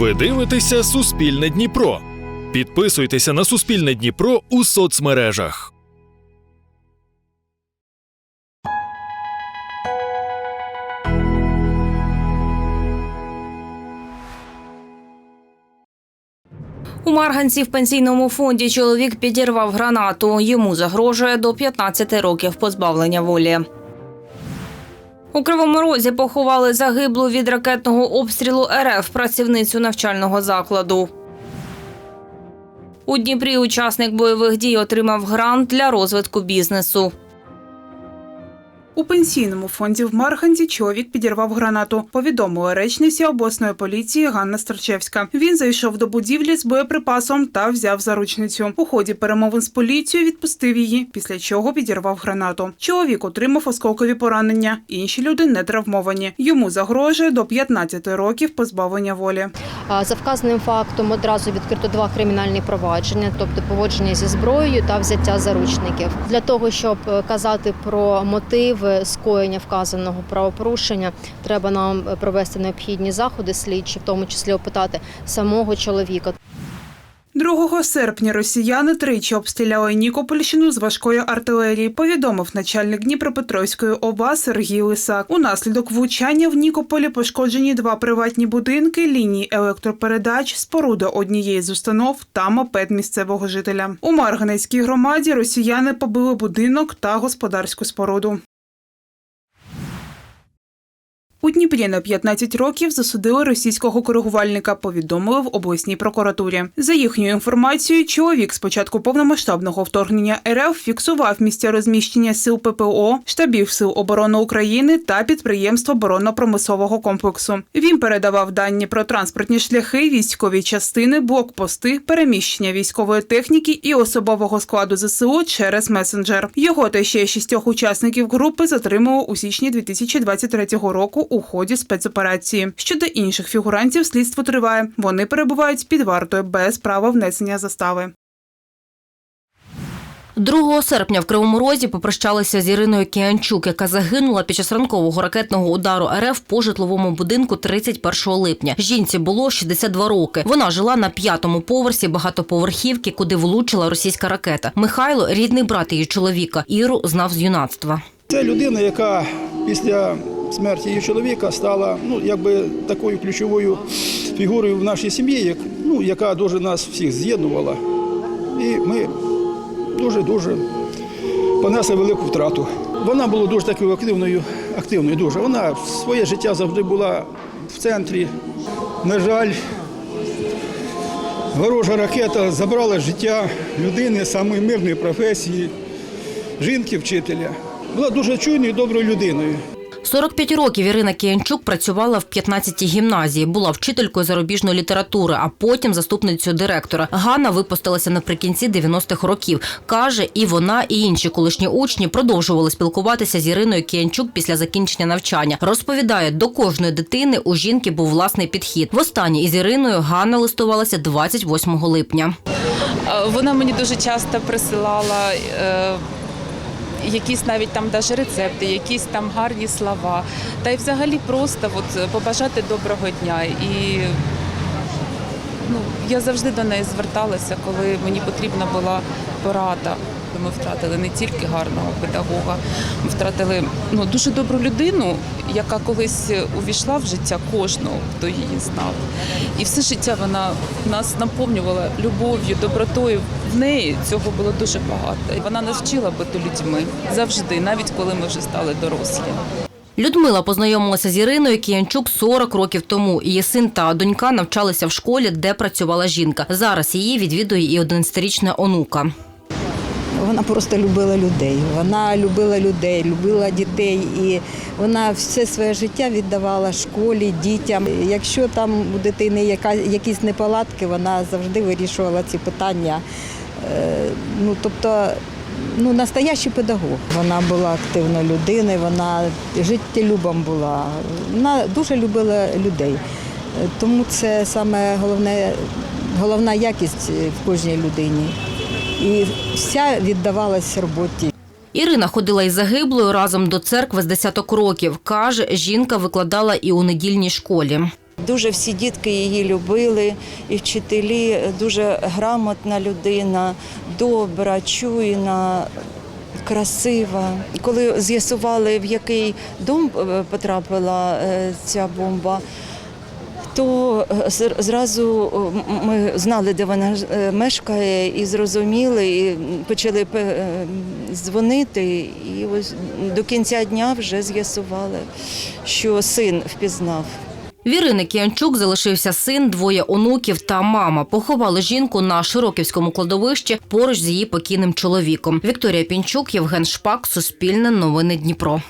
Ви дивитеся Суспільне Дніпро. Підписуйтеся на Суспільне Дніпро у соцмережах. У Марганці в пенсійному фонді чоловік підірвав гранату. Йому загрожує до 15 років позбавлення волі. У Кривому Розі поховали загиблу від ракетного обстрілу РФ працівницю навчального закладу. У Дніпрі учасник бойових дій отримав грант для розвитку бізнесу. У пенсійному фонді в Марганці чоловік підірвав гранату. Повідомила речниця обласної поліції Ганна Старчевська. Він зайшов до будівлі з боєприпасом та взяв заручницю. У ході перемовин з поліцією відпустив її, після чого підірвав гранату. Чоловік отримав осколкові поранення. Інші люди не травмовані. Йому загрожує до 15 років позбавлення волі. За вказаним фактом одразу відкрито два кримінальні провадження, тобто поводження зі зброєю та взяття заручників. Для того щоб е, казати про мотиви скоєння вказаного правопорушення, треба нам е, провести необхідні заходи слідчі, в тому числі опитати самого чоловіка. 2 серпня росіяни тричі обстріляли Нікопольщину з важкої артилерії. Повідомив начальник Дніпропетровської ОВА Сергій Лисак. Унаслідок влучання в Нікополі пошкоджені два приватні будинки, лінії електропередач, споруда однієї з установ та мопед місцевого жителя. У Марганецькій громаді росіяни побили будинок та господарську споруду. У Дніпрі на 15 років засудили російського коригувальника, повідомили в обласній прокуратурі. За їхньою інформацією, чоловік з початку повномасштабного вторгнення РФ фіксував місця розміщення сил ППО, штабів сил оборони України та підприємств оборонно-промислового комплексу. Він передавав дані про транспортні шляхи, військові частини, блокпости, переміщення військової техніки і особового складу ЗСУ через месенджер. Його та ще шістьох учасників групи затримали у січні 2023 року у ході спецоперації. Щодо інших фігурантів, слідство триває. Вони перебувають під вартою без права внесення застави. 2 серпня в Кривому Розі попрощалися з Іриною Кіанчук, яка загинула під час ранкового ракетного удару РФ по житловому будинку 31 липня. Жінці було 62 роки. Вона жила на п'ятому поверсі багатоповерхівки, куди влучила російська ракета. Михайло, рідний брат її чоловіка, Іру знав з юнацтва. Це людина, яка після смерті її чоловіка стала ну, якби такою ключовою фігурою в нашій сім'ї, як, ну, яка дуже нас всіх з'єднувала. І ми дуже-дуже понесли велику втрату. Вона була дуже такою активною, активною дуже. Вона своє життя завжди була в центрі. На жаль, ворожа ракета забрала життя людини самої мирної професії, жінки-вчителя. Була дуже чуйною і доброю людиною. 45 років Ірина Кіянчук працювала в 15-й гімназії, була вчителькою зарубіжної літератури, а потім заступницею директора. Ганна випустилася наприкінці 90-х років. Каже, і вона, і інші колишні учні продовжували спілкуватися з Іриною Кіянчук після закінчення навчання. Розповідає, до кожної дитини у жінки був власний підхід. Востаннє із Іриною Ганна листувалася 28 липня. Е, Вона мені дуже часто присилала е, якісь навіть там даже рецепти, якісь там гарні слова. Та й взагалі просто от, побажати доброго дня. І ну, я завжди до неї зверталася, коли мені потрібна була порада. Ми втратили не тільки гарного педагога, ми втратили ну, дуже добру людину, яка колись увійшла в життя кожного, хто її знав. І все життя вона нас наповнювала любов'ю, добротою. В неї цього було дуже багато. І вона нас вчила бути людьми завжди, навіть коли ми вже стали дорослі. Людмила познайомилася з Іриною Кіянчук 40 років тому. Її син та донька навчалися в школі, де працювала жінка. Зараз її відвідує і 11-річна онука. Вона просто любила людей. Вона любила людей, любила дітей, і вона все своє життя віддавала школі, дітям. Якщо там у дитини якісь неполадки, вона завжди вирішувала ці питання. Е, Ну, тобто, ну, настоящий педагог. Вона була активною людиною, вона життєлюбом була. Вона дуже любила людей. Е, Тому це саме головне, головна якість в кожній людині і вся віддавалась роботі. Ірина ходила із загиблою разом до церкви з десяток років. Каже, жінка викладала і у недільній школі. дуже всі дітки її любили, і вчителі дуже грамотна людина, добра, чуйна. Красива. Коли з'ясували, в який дом е, потрапила е, ця бомба, то е, зразу ми знали, де вона е, мешкає, і зрозуміли, і почали е, дзвонити. І ось до кінця дня вже з'ясували, що син впізнав. В Ірини Кіянчук залишився син, двоє онуків та мама. Поховали жінку на Широківському кладовищі поруч з її покійним чоловіком. Вікторія Пінчук, Євген Шпак, Суспільне новини Дніпро.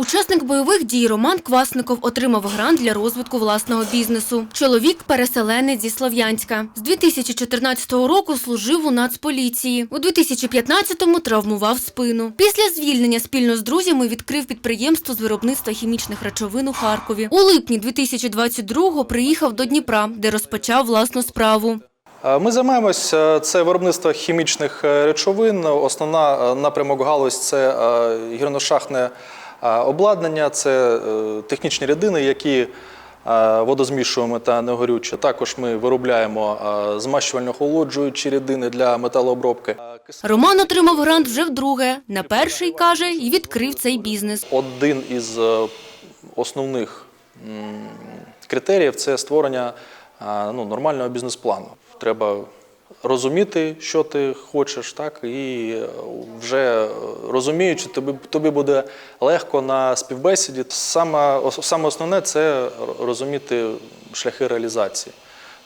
Учасник бойових дій Роман Квасников отримав грант для розвитку власного бізнесу. Чоловік переселенець зі Слов'янська. З 2014 року служив у Нацполіції. У 2015-му травмував спину. Після звільнення спільно з друзями відкрив підприємство з виробництва хімічних речовин у Харкові. У липні 2022-го приїхав до Дніпра, де розпочав власну справу. Е, Ми займаємося це виробництво хімічних е, речовин. Основна е, напрямок галузь це е, обладнання, це е, технічні рідини, які е, водозмішуємо та негорючі. Також ми виробляємо е, змащувально-холоджуючі рідини для металообробки. Роман отримав грант вже вдруге. На перший каже і відкрив цей бізнес. Один із основних критеріїв це створення ну, нормального бізнес-плану. Треба розуміти, що ти хочеш, так, і е, вже е, розуміючи, тобі, тобі буде легко на співбесіді. Саме, саме основне це розуміти шляхи реалізації.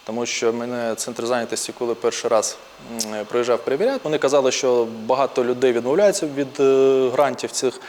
Тому що мене центр зайнятості, коли перший раз м, приїжджав перевіряти, вони казали, що багато людей відмовляються від е, грантів цих,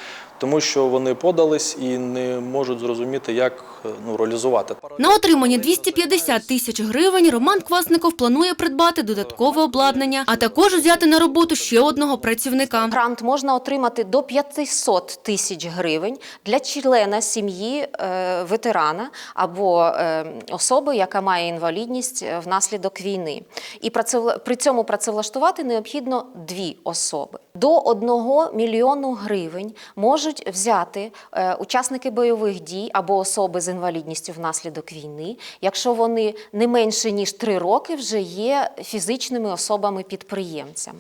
тому що вони подались і не можуть зрозуміти, як е, ну, реалізувати. На отримання 250 тисяч гривень Роман Квасников планує придбати додаткове обладнання, а також взяти на роботу ще одного працівника. Грант можна отримати до 500 тисяч гривень для члена сім'ї е, ветерана або е, особи, яка має інвалідність е, внаслідок війни. І працевла- при цьому працевлаштувати необхідно дві особи. До 1 мільйону гривень можуть взяти е, учасники бойових дій або особи з інвалідністю внаслідок війни, якщо вони не менше ніж 3 роки вже є фізичними особами-підприємцями.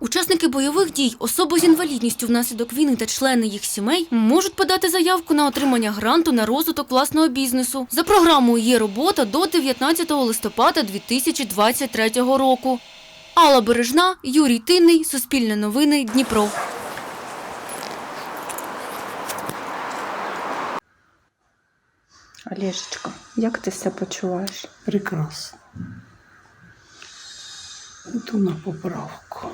Учасники бойових дій, особи з інвалідністю внаслідок війни та члени їх сімей можуть подати заявку на отримання гранту на розвиток власного бізнесу. За програмою є робота до 19 листопада 2023 року. Алла Бережна, Юрій Тинний, Суспільне новини, Дніпро. Олежечка, як ти себе почуваєш? Прекрасно. Йду на поправку.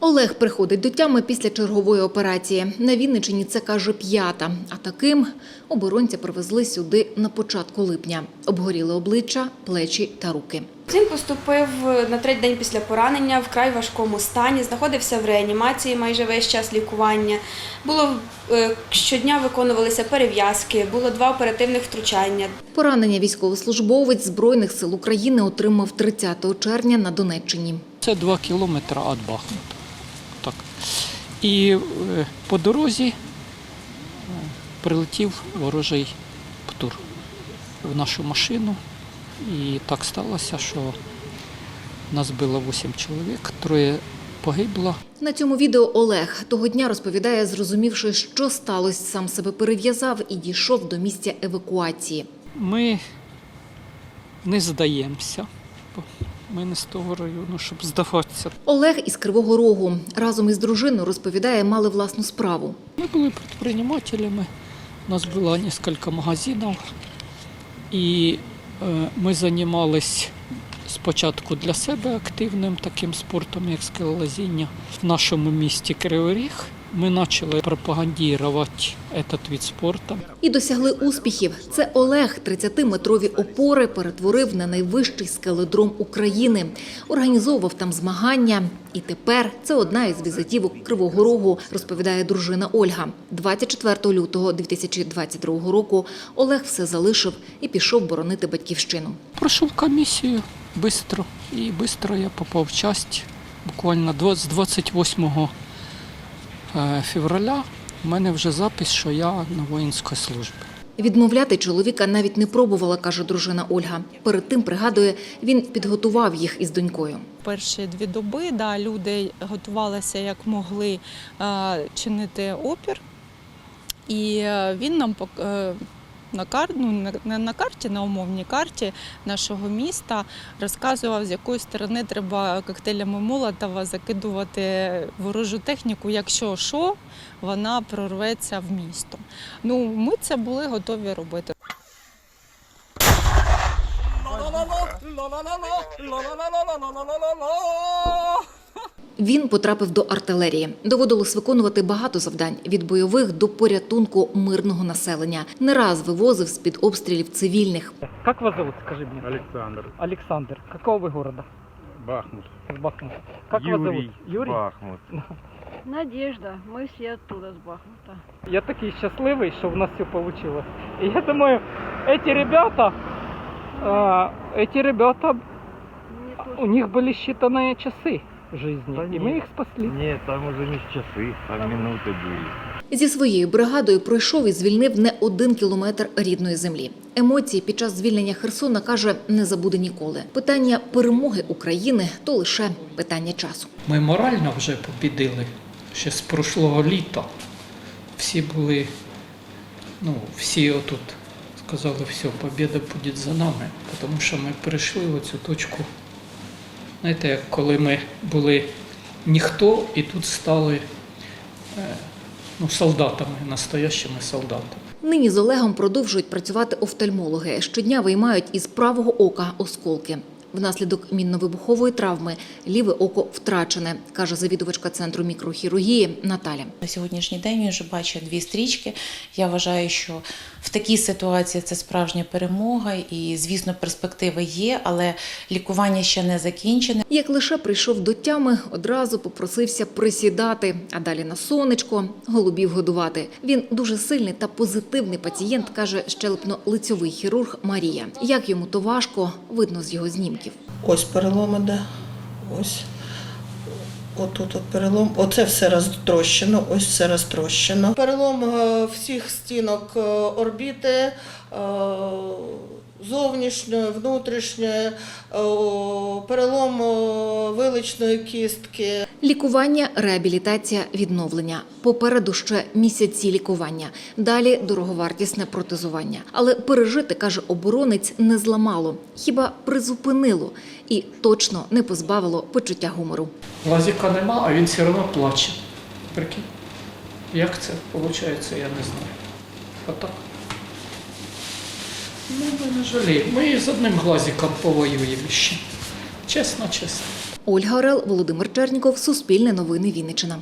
Олег приходить до тями після чергової операції. На Вінничині це каже п'ята. А таким оборонця привезли сюди на початку липня. Обгоріли обличчя, плечі та руки. Він поступив на третій день після поранення в край важкому стані, знаходився в реанімації майже весь час лікування. Було е, щодня виконувалися перев'язки, було два оперативних втручання. Поранення військовослужбовець Збройних сил України отримав 30 червня на Донеччині. Це два кілометри від Бахмута. Так. І е, по дорозі е, прилетів ворожий птур в нашу машину. І так сталося, що нас було 8 чоловік, троє погибло. На цьому відео Олег того дня розповідає, зрозумівши, що сталося, сам себе перев'язав і дійшов до місця евакуації. Ми не здаємося. бо Ми не з того району, щоб здаватися. Олег із Кривого Рогу разом із дружиною розповідає, мали власну справу. Мы были предпринимателями, у нас было несколько магазинов, і е, ми займалися спочатку для себе активним таким спортом, як скелелазіння. В нашому місті Кривий Ріг ми почали пропагандувати цей вид спорту. І досягли успіхів. Це Олег 30-метрові опори перетворив на найвищий скеледром України. Організовував там змагання. І тепер це одна із візитівок Кривого Рогу, розповідає дружина Ольга. 24 лютого 2022 року Олег все залишив і пішов боронити батьківщину. Пройшов комісію швидко, і швидко я попав в часть. Буквально з 28 е, февраля у мене вже запис, що я на воїнській службі. Відмовляти чоловіка навіть не пробувала, каже дружина Ольга. Перед тим пригадує, він підготував їх із донькою. Перші дві доби да, люди готувалися як могли е, чинити опір, і е, він нам пок- е, на кар... ну, не на карті, на умовній карті нашого міста розказував, з якої сторони треба коктейлями Молотова закидувати ворожу техніку, якщо що, вона прорветься в місто. Ну, ми це були готові робити. Він потрапив до артилерії. Доводилось виконувати багато завдань від бойових до порятунку мирного населення. Не раз вивозив з під обстрілів цивільних. Как вас зовут, скажи мне? Александр. Александр. Какого вы города? Бахмут. Из Бахмута. Как вас Юрий. зовут? Юрий? Бахмут. Надежда, мы все оттуда, с Бахмута. Я такий щасливий, що в нас все вийшло. І я думаю, эти ребята, а, эти ребята, у них были считанные часы жизни, Да и нет. мы их спасли. Нет, там уже не часы, там минуты были. Зі своєю бригадою пройшов і звільнив не один кілометр рідної землі. Емоції під час звільнення Херсона каже, не забуде ніколи. Питання перемоги України то лише питання часу. Ми морально вже побідили ще з прошлого літа. Всі були, ну, всі отут сказали, все, побіда буде за нами, тому що ми прийшли в цю точку. Знаєте, як коли ми були ніхто і тут стали е, ну, солдатами, настоящими солдатами. Нині з Олегом продовжують працювати офтальмологи. Щодня виймають із правого ока осколки. Внаслідок мінно-вибухової травми ліве око втрачене, каже завідувачка центру мікрохірургії Наталя. На сьогоднішній день він вже бачить дві стрічки. Я вважаю, що в такій ситуації це справжня перемога, і звісно, перспективи є, але лікування ще не закінчене. Як лише прийшов до тями, одразу попросився присідати, а далі на сонечко, голубів годувати. Він дуже сильний та позитивний пацієнт, каже щелепно-лицьовий хірург Марія. Як йому то важко, видно з його знімків. Ось перелом іде. Ось. Отут от перелом. Оце все розтрощено, ось все розтрощено. Перелом е, всіх стінок е, орбіти, е, зовнішньої, внутрішньої, перелом виличної кістки. Лікування, реабілітація, відновлення. Попереду ще місяці лікування. Далі дороговартісне протезування. Але пережити, каже оборонець, не зламало, хіба призупинило і точно не позбавило почуття гумору. Лазіка нема, а він все одно плаче. Прикинь? Як це виходить, я не знаю. Отак. Ну, ми не жаліємо. Ми з одним глазиком повоюємо ще. Чесно, чесно. Ольга Орел, Володимир Черніков, Суспільне новини Вінниччина.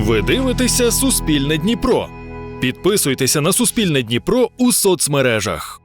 Ви дивитеся Суспільне Дніпро. Підписуйтеся на Суспільне Дніпро у соцмережах.